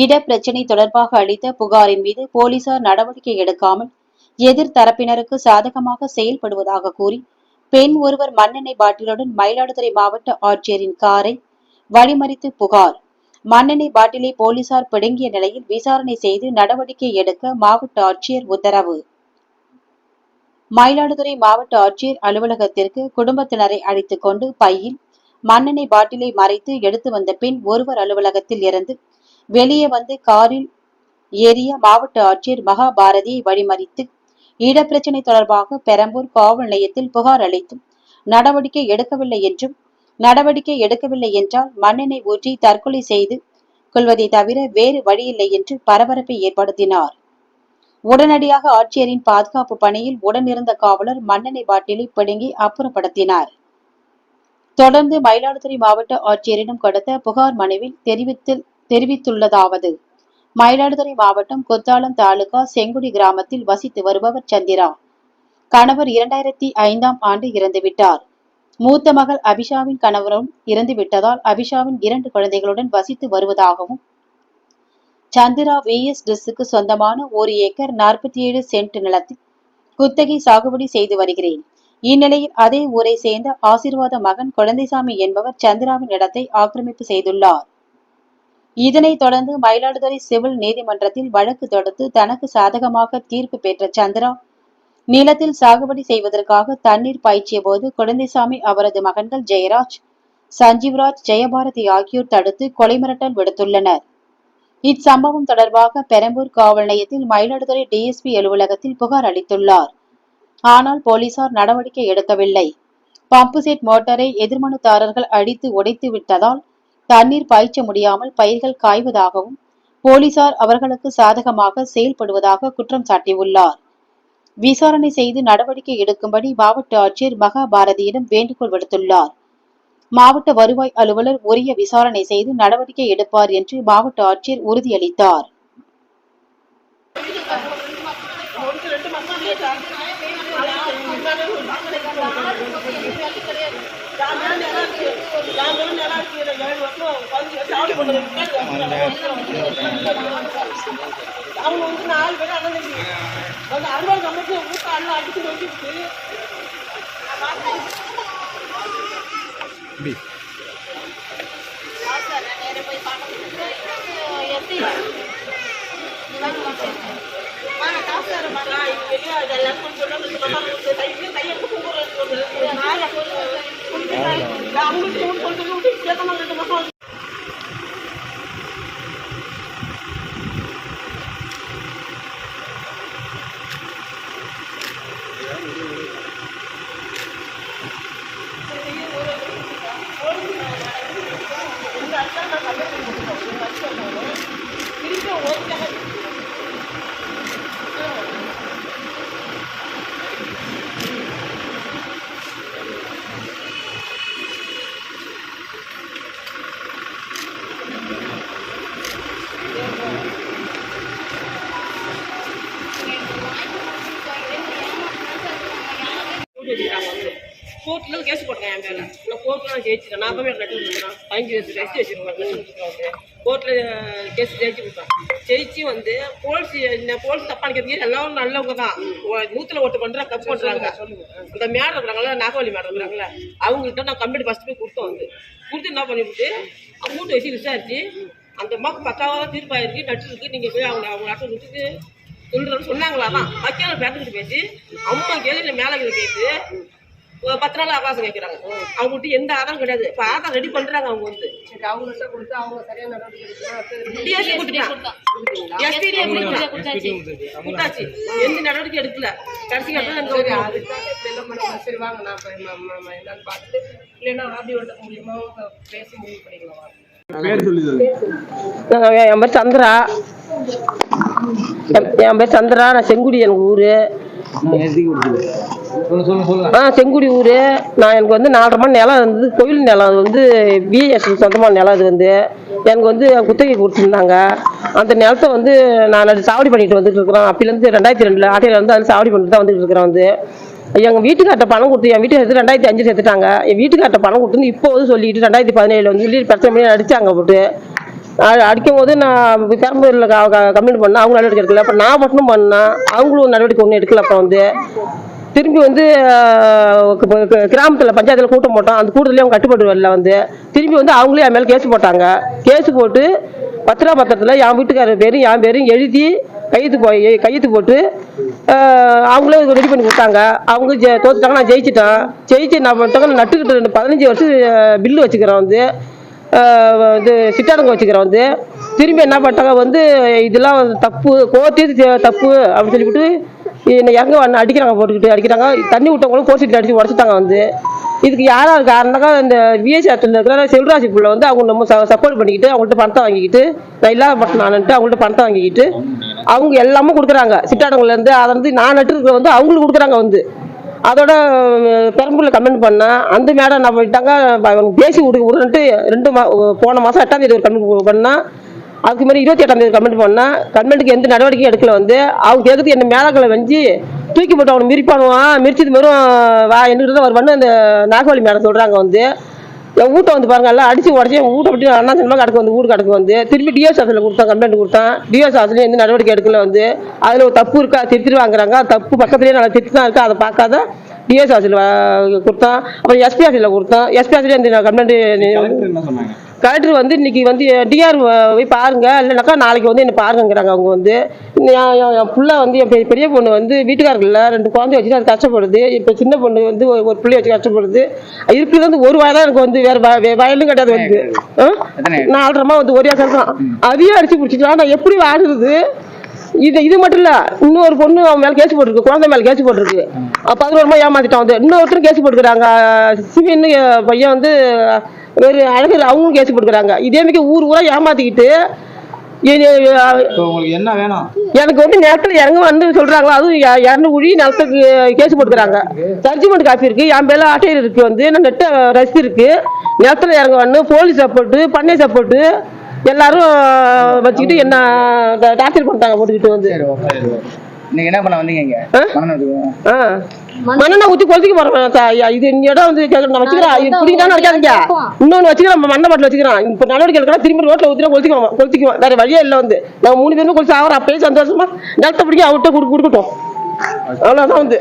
இட பிரச்சினை தொடர்பாக அளித்த புகாரின் மீது போலீசார் நடவடிக்கை எடுக்காமல் எதிர்த்தரப்பினருக்கு சாதகமாக செயல்படுவதாக கூறி பெண் ஒருவர் மண்ணெண்ணெய் பாட்டிலுடன் மயிலாடுதுறை மாவட்ட ஆட்சியரின் காரை வழிமறித்து புகார். மண்ணெண்ணெய் பாட்டிலை போலீசார் பிடுங்கிய நிலையில் விசாரணை செய்து நடவடிக்கை எடுக்க மாவட்ட ஆட்சியர் உத்தரவு. மயிலாடுதுறை மாவட்ட ஆட்சியர் அலுவலகத்திற்கு குடும்பத்தினரை அழைத்துக் கொண்டு பையில் மண்ணெண்ணெய் பாட்டிலை மறைத்து எடுத்து வந்த பின் ஒருவர் அலுவலகத்தில் இருந்து வெளியே வந்து காரில் ஏறிய மாவட்ட ஆட்சியர் மகாபாரதியை வழிமறித்து இடப்பிரச்சினை தொடர்பாக பெரம்பூர் காவல் நிலையத்தில் புகார் அளித்தும் நடவடிக்கை எடுக்கவில்லை என்றும் நடவடிக்கை எடுக்கவில்லை என்றால் மண்ணெண்ணெய் ஊற்றி தற்கொலை செய்து கொள்வதை தவிர வேறு வழியில்லை என்று பரபரப்பை ஏற்படுத்தினார். உடனடியாக ஆட்சியரின் பாதுகாப்பு பணியில் உடனிருந்த காவலர் மண்ணெண்ணெய் பாட்டிலை பிடுங்கி அப்புறப்படுத்தினார். தொடர்ந்து மயிலாடுதுறை மாவட்ட ஆட்சியரிடம் கொடுத்த புகார் மனுவில் தெரிவித்து தெரிவித்துள்ளதாவது. மயிலாடுதுறை மாவட்டம் கொத்தாளம் தாலுகா செங்குடி கிராமத்தில் வசித்து வருபவர் சந்திரா. கணவர் இரண்டாயிரத்தி ஐந்தாம் ஆண்டு இறந்துவிட்டார். மூத்த மகள் அபிஷாவின் கணவரும் இறந்துவிட்டதால் அபிஷாவின் இரண்டு குழந்தைகளுடன் வசித்து வருவதாகவும் சந்திரா விஎஸ் டிஸ்க்கு சொந்தமான ஒரு ஏக்கர் நாற்பத்தி ஏழு சென்ட் நிலத்தில் குத்தகை சாகுபடி செய்து வருகிறேன். இந்நிலையில் அதே ஊரை சேர்ந்த ஆசீர்வாத மகன் குழந்தைசாமி என்பவர் சந்திராவின் இடத்தை ஆக்கிரமிப்பு செய்துள்ளார். இதனைத் தொடர்ந்து மயிலாடுதுறை சிவில் நீதிமன்றத்தில் வழக்கு தொடுத்து தனக்கு சாதகமாக தீர்ப்பு பெற்ற சந்திரா நிலத்தில் சாகுபடி செய்வதற்காக தண்ணீர் பாய்ச்சிய போது குழந்தைசாமி அவரது மகன்கள் ஜெயராஜ் சஞ்சீவ்ராஜ் ஜெயபாரதி ஆகியோர் தடுத்து கொலை மிரட்டல் விடுத்துள்ளனர். இச்சம்பவம் தொடர்பாக பெரம்பூர் காவல் நிலையத்தில் மயிலாடுதுறை டிஎஸ்பி அலுவலகத்தில் புகார் அளித்துள்ளார். ஆனால் போலீசார் நடவடிக்கை எடுக்கவில்லை. பம்பு செட் மோட்டாரை எதிர்மனுதாரர்கள் அடித்து உடைத்து விட்டதால் தண்ணீர் பாய்ச்ச முடியாமல் பயிர்கள் காய்வதாகவும் போலீசார் அவர்களுக்கு சாதகமாக செயல்படுவதாக குற்றம் சாட்டியுள்ளார். விசாரணை செய்து நடவடிக்கை எடுக்கும்படி மாவட்ட ஆட்சியர் மகாபாரதியிடம் வேண்டுகோள் விடுத்துள்ளார். மாவட்ட வருவாய் அலுவலர் உரிய விசாரணை செய்து நடவடிக்கை எடுப்பார் என்று மாவட்ட ஆட்சியர் உறுதியளித்தார். அவங்க வந்து நாலு பேர் அண்ணன் தம்பி வந்து அறுபது கம்பெனி ஊட்ட அண்ணன் அடிச்சு நோக்கிட்டு அவங்களுக்கு கோர்ட்ல கேஸ் போட்டேன் என் மேலே. நான் கோர்ட்ல நான் ஜெயிச்சிட்டேன் நான் போய் நட்டு கொடுக்குறேன் பதினஞ்சு வயசு ரெஸ்ட் வச்சுருக்கேன் கோர்ட்டில் கேஸ் ஜெயிச்சு கொடுத்தேன். ஜெயிச்சு வந்து போலீஸ் இந்த போலீஸ் தப்பா நினைக்கிறதுக்கு எல்லாரும் நல்லவங்க தான் நூற்றில் நூத்துல ஓட்டு பண்ணுற தப்பு பண்றாங்க. அந்த மேடம் இருக்கிறாங்களா நாகவலி மேடம் இருக்கிறாங்களா அவங்கள்ட்ட நான் கம்ப்யூட்டர் ஃபஸ்ட்டு போய் கொடுத்தோம் வந்து. கொடுத்து என்ன பண்ணிவிட்டு அவங்க மூட்டு வச்சு விசாரிச்சு அந்த அம்மாவுக்கு பக்காவாக தீர்ப்பாயிருக்கு நட்டு இருக்கு நீங்கள் போய் அவங்க அவங்க நட்டு விட்டுட்டு சொல்றேன்னு சொன்னாங்களா தான் வக்கீல பேசிக்கிட்டு பேசி அம்மா கேள்வி மேலே கேட்டு பத்து நாள் அவகாசம் கேட்குறாங்க அவங்க விட்டு எந்த ஆதாரம் கிடையாது. இப்போ ஆதாரம் ரெடி பண்றாங்க அவங்க வந்து. டிஎஸ்பி கொடுத்துட்டான் எஸ்பிடிஏ கொடுத்தாச்சு. எந்த நடவடிக்கை எடுக்கல. கடைசி சரி வாங்க நான் என்னன்னு பார்த்துட்டு இல்லைன்னா ஆர்டிஓ மூலியமா பேசி முடிவு பண்ணிக்கலாம். என் பேர் சந்திரா. என் என் பேர் சந்திரா. நான் செங்குடி எனக்கு ஊரு. ஆ செங்குடி ஊர். நான் எனக்கு வந்து நாலரை மணி நிலம் வந்து கோயில் நிலம் அது வந்து பிஎஸ் சொந்தமான நிலம் அது வந்து. எனக்கு வந்து குத்தகை கொடுத்துருந்தாங்க. அந்த நிலத்தை வந்து நான் அது சாவடி பண்ணிட்டு வந்துட்டு இருக்கிறேன் அப்பிலேருந்து ரெண்டாயிரத்தி ரெண்டில் ஆட்டையில் வந்து அது சாவடி பண்ணிட்டு தான் வந்துட்டு இருக்கிறேன் வந்து. எங்கள் வீட்டுக்கார்ட்ட பணம் கொடுத்து என் வீட்டுக்கு ரெண்டாயிரத்தி அஞ்சு சேர்த்துட்டாங்க. என் வீட்டுக்கார்ட்ட பணம் கொடுத்து இப்போ வந்து சொல்லிட்டு ரெண்டாயிரத்தி பதினேழுல வந்து சொல்லி பிரச்சனை பண்ணி அடிச்சாங்க போட்டு. அடிக்கும் போது நான் பெரம்பூரில் கம்ப்ளைண்ட் பண்ணேன். அவங்க நடவடிக்கை எடுக்கல. அப்போ நான் மட்டும் பண்ணேன். அவங்களும் நடவடிக்கை ஒன்றும் எடுக்கல அப்போ வந்து. திரும்பி வந்து கிராமத்தில் பஞ்சாயத்தில் கூட்டம் போட்டோம். அந்த கூட்டத்துலேயே அவங்க கட்டுப்பட்டு வரல வந்து. திரும்பி வந்து அவங்களே என் மேலே கேஸ் போட்டாங்க. கேஸ் போட்டு பத்திரா பத்திரத்தில் என் வீட்டுக்காரர் பேரும் என் பேரும் எழுதி கையெழுத்து போய் கையெழுத்து போட்டு அவங்களே ரெடி பண்ணி கொடுத்தாங்க. அவங்க ஜெ தோத்துட்டாங்க நான் ஜெயிச்சிட்டேன். ஜெயிச்சு நான் பண்ணிட்டாங்க நட்டுக்கிட்டு ரெண்டு பதினஞ்சு வருஷம் பில்லு வச்சுக்கிறேன் வந்து. இது சிட்டாரங்க வச்சுக்கிறேன் வந்து. திரும்பி என்ன பண்ணிட்டாங்க வந்து இதெல்லாம் வந்து தப்பு கோர்ட்டு தப்பு அப்படின்னு சொல்லிவிட்டு என்னை இறங்க வந்து அடிக்கிறாங்க போட்டுக்கிட்டு அடிக்கிறாங்க. தண்ணி விட்டவங்களும் போட்டு அடிச்சு உடச்சிட்டாங்க வந்து. இதுக்கு யாரா காரணம்னாக்கா இந்த விஎஸ் இருக்கிற செல்வராஜ் பிள்ளை வந்து அவங்க நம்ம சப்போர்ட் பண்ணிக்கிட்டு அவங்கள்ட்ட பணத்தை வாங்கிக்கிட்டு நான் இல்லாத பட்டம் நான்ட்டு அவங்கள்ட்ட பணத்தை வாங்கிக்கிட்டு அவங்க எல்லாமே கொடுக்குறாங்க. சிட்டாடங்கள்லேருந்து அதை வந்து நான் நட்டுருக்கிற வந்து அவங்களுக்கு கொடுக்குறாங்க வந்து. அதோட பெரம்பூரில் கமெண்ட் பண்ணேன் அந்த மேடம் என்ன பண்ணிட்டாங்க அவங்க பேசி விடு விடுன்ட்டு ரெண்டு மா போன மாதம் எட்டாம் தேதி ஒரு கமெண்ட் பண்ணால் அதுக்கு மாதிரி இருபத்தி எட்டாம் தேதி கமெண்ட் பண்ணேன் கவர்மெண்ட்டுக்கு எந்த நடவடிக்கையும் எடுக்கல வந்து அவங்க கேட்கறது என்ன மேலாக்களை வஞ்சி தூக்கி போட்டு அவனை மிரிப்பானுவான் மிரிச்சது மாரும் வா என்கிட்ட தான் வருவான்னு அந்த நாகவழி மேடம் சொல்கிறாங்க வந்து. என் வீட்டை வந்து பாருங்க எல்லாம் அடிச்சு உடச்சி என் வீட்டை பற்றி அண்ணா சினிமா கிடக்கு வந்து வீடு கிடக்கு வந்து திருப்பி டிஎஸ் ஆஃபீஸில் கொடுத்தான் கம்ப்ளைண்ட் கொடுத்தான். டிஎஸ் ஆஃபீஸ்லேயும் எந்த நடவடிக்கை எடுக்கல வந்து. அதில் ஒரு தப்பு இருக்கா திருத்திட்டு வாங்குறாங்க தப்பு பக்கத்துலேயே நல்லா திருத்தி தான் இருக்கா அதை பார்க்காத டிஎஸ் ஆஃபீஸில் கொடுத்தான். அப்புறம் எஸ்பி ஆஃபீஸில் கொடுத்தேன். எஸ்பி ஆஃபீஸ்லேயே இந்த கம்ப்ளைண்ட் கலெக்டர் வந்து இன்னைக்கு வந்து டிஆர் போய் பாருங்க. இல்லைனாக்கா நாளைக்கு வந்து என்ன பாருங்கங்கிறாங்க அவங்க வந்து. என் புள்ள வந்து என் பெரிய பொண்ணு வந்து வீட்டுக்காரர்கள் ரெண்டு குழந்தை வச்சுட்டு அது கஷ்டப்படுது. இப்போ சின்ன பொண்ணு வந்து ஒரு பிள்ளை வச்சு கஷ்டப்படுது. இருக்கிறது வந்து ஒரு வயதான் எனக்கு வந்து வேற வயலும் கிடையாது வந்து? நாலரைமா வந்து ஒரே தான். அதையும் அடிச்சு பிடிச்சிட்டா நான் எப்படி வாடுறது? இது இது மட்டும் இல்ல இன்னொரு பொண்ணு அவன் மேல கேஸ் போட்டிருக்கு குழந்தை மேல கேஸ் போட்டிருக்கு. அப்ப பதினோரு ரூபாய் ஏமாத்திட்டான் வந்து. இன்னொருத்தரும் கேஸ் போட்டுக்கிறாங்க. சிவின்னு பையன் வந்து வேறு அழகர் அவங்களும் கேஸ் போட்டுக்கிறாங்க. இதே மாதிரி ஊர் ஊரா ஏமாத்திக்கிட்டு என்ன வேணும்? எனக்கு வந்து நேரத்தில் இறங்க வந்து சொல்றாங்களா அதுவும் இ- இரநூறு குழி நிலத்துக்கு கேஸ் போட்டுக்கிறாங்க. ஜட்ஜ்மெண்ட் காப்பி இருக்கு என் பேர்ல ஆட்டையர் இருக்கு வந்து நெட்ட ரசீது இருக்கு. நிலத்துல இறங்க வந்து போலீஸ் சப்போர்ட்டு பண்ணை சப்போர்ட்டு எல்லாரும் வச்சுக்கிட்டு என்ன டார்ச்சர் பண்ணிட்டாங்க போட்டுக்கிட்டு வந்து. இன்னைக்கு என்ன பண்ண வந்தீங்க. மண்ணெண்ணை ஊற்றி கொளுத்திக்க போறேன் இது இடம் வந்து நான் வச்சுக்கிறேன் இது பிடிக்காம நினைக்காதீங்க. இன்னொன்று வச்சுக்கிறேன் மண்ணை பாட்டில் வச்சுக்கிறேன் இப்போ நடவடிக்கை எடுக்கலாம் திரும்பி ரோட்டில் ஊற்றினா கொளுத்திக்குவோம் கொளுத்திக்குவோம். வேற வழியே இல்லை வந்து. நாங்க மூணு பேரும் கொளுத்தி ஆகிறோம் அப்பயே சந்தோஷமா நிலத்தை பிடிக்க அவர்கிட்ட கொடுக்க கொடுக்கட்டும். அவ்வளோதான் வந்து.